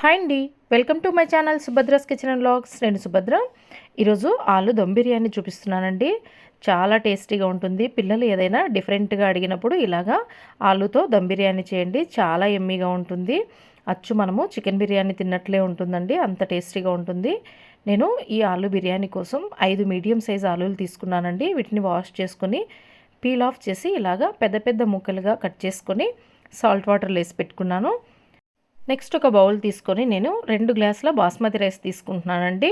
Hi అండి. Welcome to my channel Subhadra's kitchen and blogs నేను సుభద్ర. ఈరోజు ఆలు దమ్ బిర్యానీ చూపిస్తున్నానండి. చాలా టేస్టీగా ఉంటుంది. పిల్లలు ఏదైనా డిఫరెంట్గా అడిగినప్పుడు ఇలాగా ఆలుతో దమ్ బిర్యానీ చేయండి. చాలా ఎమ్మీగా ఉంటుంది. అచ్చు మనము చికెన్ బిర్యానీ తిన్నట్లే ఉంటుందండి. అంత టేస్టీగా ఉంటుంది. నేను ఈ ఆలు బిర్యానీ కోసం ఐదు మీడియం సైజ్ ఆలులు తీసుకున్నానండి. వీటిని వాష్ చేసుకొని పీల్ ఆఫ్ చేసి ఇలాగా పెద్ద పెద్ద ముక్కలుగా కట్ చేసుకొని సాల్ట్ వాటర్లో వేసి పెట్టుకున్నాను. నెక్స్ట్ ఒక బౌల్ తీసుకొని నేను రెండు గ్లాసుల బాస్మతి రైస్ తీసుకుంటున్నానండి.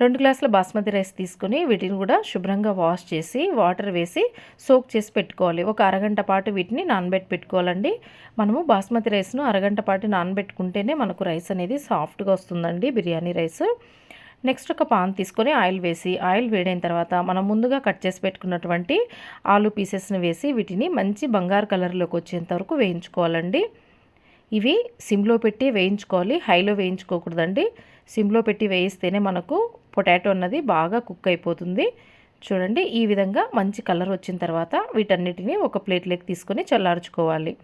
రెండు గ్లాసుల బాస్మతి రైస్ తీసుకొని వీటిని కూడా శుభ్రంగా వాష్ చేసి వాటర్ వేసి సోక్ చేసి పెట్టుకోవాలి. ఒక అరగంట పాటు వీటిని నానబెట్టి పెట్టుకోవాలండి. మనము బాస్మతి రైస్ను అరగంట పాటు నానబెట్టుకుంటేనే మనకు రైస్ అనేది సాఫ్ట్గా వస్తుందండి బిర్యానీ రైస్. నెక్స్ట్ ఒక పాన్ తీసుకొని ఆయిల్ వేసి ఆయిల్ వేడైన తర్వాత మనం ముందుగా కట్ చేసి పెట్టుకున్నటువంటి ఆలు పీసెస్ని వేసి వీటిని మంచి బంగారు కలర్లోకి వచ్చేంత వరకు వేయించుకోవాలండి. ఇవి సిమ్లో పెట్టి వేయించుకోవాలి. హైలో వేయించుకోకూడదండి. సిమ్లో పెట్టి వేయిస్తేనే మనకు పొటాటో అన్నది బాగా కుక్ అయిపోతుంది. చూడండి ఈ విధంగా మంచి కలర్ వచ్చిన తర్వాత వీటన్నిటిని ఒక ప్లేట్లోకి తీసుకొని చల్లార్చుకోవాలి.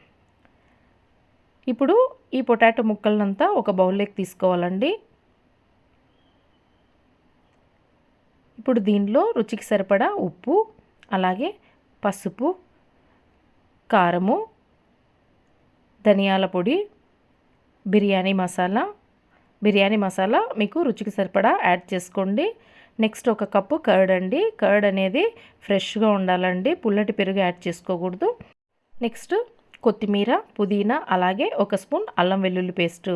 ఇప్పుడు ఈ పొటాటో ముక్కలనంతా ఒక బౌల్లోకి తీసుకోవాలండి. ఇప్పుడు దీనిలో రుచికి సరిపడా ఉప్పు అలాగే పసుపు కారము ధనియాల పొడి బిర్యానీ మసాలా. బిర్యానీ మసాలా మీకు రుచికి సరిపడా యాడ్ చేసుకోండి. నెక్స్ట్ ఒక కప్పు కర్డ్ అండి. కర్డ్ అనేది ఫ్రెష్గా ఉండాలండి. పుల్లటి పెరుగు యాడ్ చేసుకోకూడదు. నెక్స్ట్ కొత్తిమీర పుదీనా అలాగే ఒక స్పూన్ అల్లం వెల్లుల్లి పేస్ట్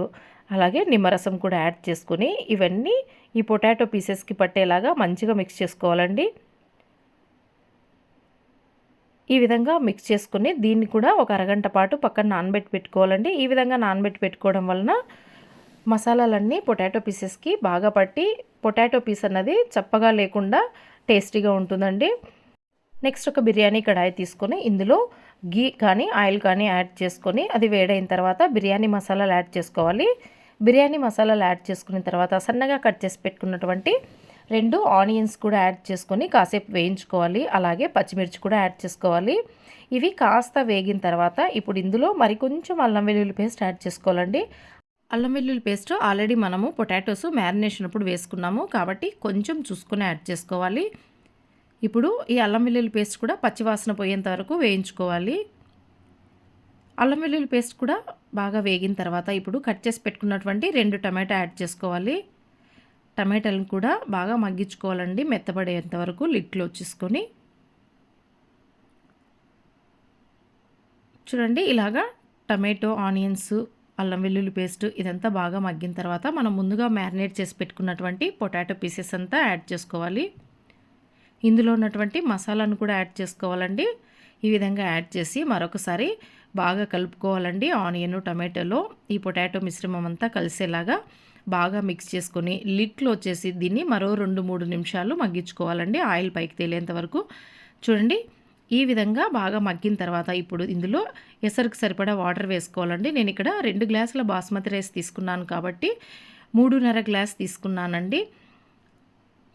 అలాగే నిమ్మరసం కూడా యాడ్ చేసుకొని ఇవన్నీ ఈ పొటాటో పీసెస్కి పట్టేలాగా మంచిగా మిక్స్ చేసుకోవాలండి. ఈ విధంగా మిక్స్ చేసుకుని దీన్ని కూడా ఒక అరగంట పాటు పక్కన నానబెట్టి పెట్టుకోవాలండి. ఈ విధంగా నానబెట్టి పెట్టుకోవడం వలన మసాలాలన్నీ పొటాటో పీసెస్కి బాగా పట్టి పొటాటో పీస్ అన్నది చప్పగా లేకుండా టేస్టీగా ఉంటుందండి. నెక్స్ట్ ఒక బిర్యానీ కడాయి తీసుకొని ఇందులో గీ కానీ ఆయిల్ కానీ యాడ్ చేసుకొని అది వేడైన తర్వాత బిర్యానీ మసాలాలు యాడ్ చేసుకోవాలి. బిర్యానీ మసాలాలు యాడ్ చేసుకున్న తర్వాత సన్నగా కట్ చేసి పెట్టుకున్నటువంటి రెండు ఆనియన్స్ కూడా యాడ్ చేసుకొని కాసేపు వేయించుకోవాలి. అలాగే పచ్చిమిర్చి కూడా యాడ్ చేసుకోవాలి. ఇవి కాస్త వేగిన తర్వాత ఇప్పుడు ఇందులో మరి కొంచెం అల్లం వెల్లుల్లి పేస్ట్ యాడ్ చేసుకోవాలండి. అల్లం వెల్లుల్లి పేస్ట్ ఆల్రెడీ మనము పొటాటోస్ మ్యారినేషన్ అప్పుడు వేసుకున్నాము. కాబట్టి కొంచెం చూసుకొని యాడ్ చేసుకోవాలి. ఇప్పుడు ఈ అల్లం వెల్లుల్లి పేస్ట్ కూడా పచ్చివాసన పోయేంత వరకు వేయించుకోవాలి. అల్లం వెల్లుల్లి పేస్ట్ కూడా బాగా వేగిన తర్వాత ఇప్పుడు కట్ చేసి పెట్టుకున్నటువంటి రెండు టమాటా యాడ్ చేసుకోవాలి. టమాటాలను కూడా బాగా మగ్గించుకోవాలండి. మెత్తబడేంత వరకు లిట్లో వచ్చేసుకొని. చూడండి ఇలాగా టమాటో ఆనియన్స్ అల్లం వెల్లుల్లి పేస్ట్ ఇదంతా బాగా మగ్గిన తర్వాత మనం ముందుగా మ్యారినేట్ చేసి పెట్టుకున్నటువంటి పొటాటో పీసెస్ అంతా యాడ్ చేసుకోవాలి. ఇందులో ఉన్నటువంటి మసాలాను కూడా యాడ్ చేసుకోవాలండి. ఈ విధంగా యాడ్ చేసి మరొకసారి బాగా కలుపుకోవాలండి. ఆనియన్ టమాటోలో ఈ పొటాటో మిశ్రమం అంతా కలిసేలాగా బాగా మిక్స్ చేసుకొని లిట్లో వచ్చేసి దీన్ని మరో రెండు మూడు నిమిషాలు మగ్గించుకోవాలండి. ఆయిల్ పైకి తేలేంత వరకు. చూడండి ఈ విధంగా బాగా మగ్గిన తర్వాత ఇప్పుడు ఇందులో ఎసరుకు సరిపడా వాటర్ వేసుకోవాలండి. నేను ఇక్కడ రెండు గ్లాసుల బాస్మతి రైస్ తీసుకున్నాను కాబట్టి మూడున్నర గ్లాస్ తీసుకున్నానండి.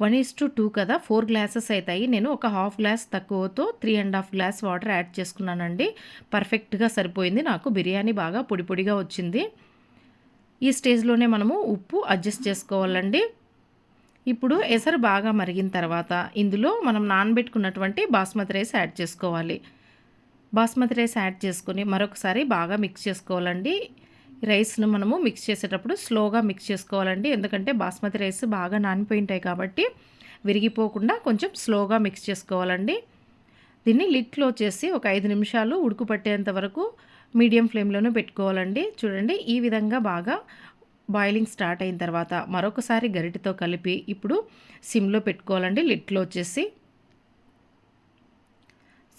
వన్ ఈస్ టు టూ కదా ఫోర్ గ్లాసెస్ అవుతాయి నేను ఒక half glass తక్కువతో three and half glass water add చేసుకున్నానండి. పర్ఫెక్ట్గా సరిపోయింది. నాకు బిర్యానీ బాగా పొడి పొడిగా వచ్చింది. ఈ స్టేజ్లోనే మనము ఉప్పు అడ్జస్ట్ చేసుకోవాలండి. ఇప్పుడు ఎసరు బాగా మరిగిన తర్వాత ఇందులో మనం నానబెట్టుకున్నటువంటి బాస్మతి రైస్ యాడ్ చేసుకోవాలి. బాస్మతి రైస్ యాడ్ చేసుకొని మరొకసారి బాగా మిక్స్ చేసుకోవాలండి. రైస్ను మనము మిక్స్ చేసేటప్పుడు స్లోగా మిక్స్ చేసుకోవాలండి. ఎందుకంటే బాస్మతి రైస్ బాగా నానిపోయి ఉంటాయి కాబట్టి విరిగిపోకుండా కొంచెం స్లోగా మిక్స్ చేసుకోవాలండి. దీన్ని లిట్లో వచ్చేసి ఒక ఐదు నిమిషాలు ఉడుకు పట్టేంత వరకు మీడియం ఫ్లేమ్లోనే పెట్టుకోవాలండి. చూడండి ఈ విధంగా బాగా బాయిలింగ్ స్టార్ట్ అయిన తర్వాత మరొకసారి గరిటతో కలిపి ఇప్పుడు సిమ్లో పెట్టుకోవాలండి లిట్లో వచ్చేసి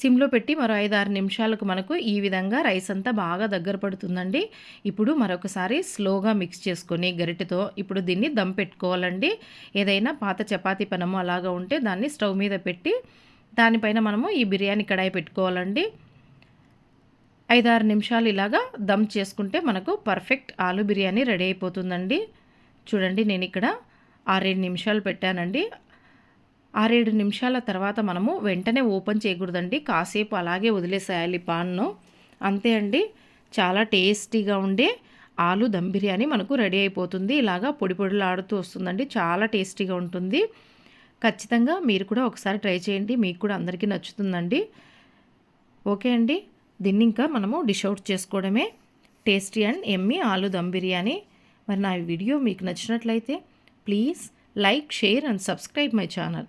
సిమ్లో పెట్టి మరో ఐదు ఆరు నిమిషాలకు మనకు ఈ విధంగా రైస్ అంతా బాగా దగ్గర పడుతుందండి. ఇప్పుడు మరొకసారి స్లోగా మిక్స్ చేసుకొని గరిటెతో ఇప్పుడు దీన్ని దమ్ పెట్టుకోవాలండి. ఏదైనా పాత చపాతీ పనము అలాగా ఉంటే దాన్ని స్టవ్ మీద పెట్టి దానిపైన మనము ఈ బిర్యానీ కడాయి పెట్టుకోవాలండి. ఐదారు నిమిషాలు ఇలాగా దమ్ చేసుకుంటే మనకు పర్ఫెక్ట్ ఆలు బిర్యానీ రెడీ అయిపోతుందండి. చూడండి నేను ఇక్కడ ఆరేడు నిమిషాలు పెట్టానండి. ఆరేడు నిమిషాల తర్వాత మనము వెంటనే ఓపెన్ చేయకూడదండి. కాసేపు అలాగే వదిలేసేయాలి పాన్ను. అంతే అండి. చాలా టేస్టీగా ఉండే ఆలు దమ్ బిర్యానీ మనకు రెడీ అయిపోతుంది. ఇలాగా పొడి పొడిలాడుతూ వస్తుందండి. చాలా టేస్టీగా ఉంటుంది. ఖచ్చితంగా మీరు కూడా ఒకసారి ట్రై చేయండి. మీకు కూడా అందరికీ నచ్చుతుందండి. ఓకే అండి. దీన్ని ఇంకా మనము డిష్ అవుట్ చేసుకోవడమే. Tasty and yummy aloo dum biryani. మరి నా వీడియో మీకు నచ్చినట్లయితే please like share and subscribe my channel.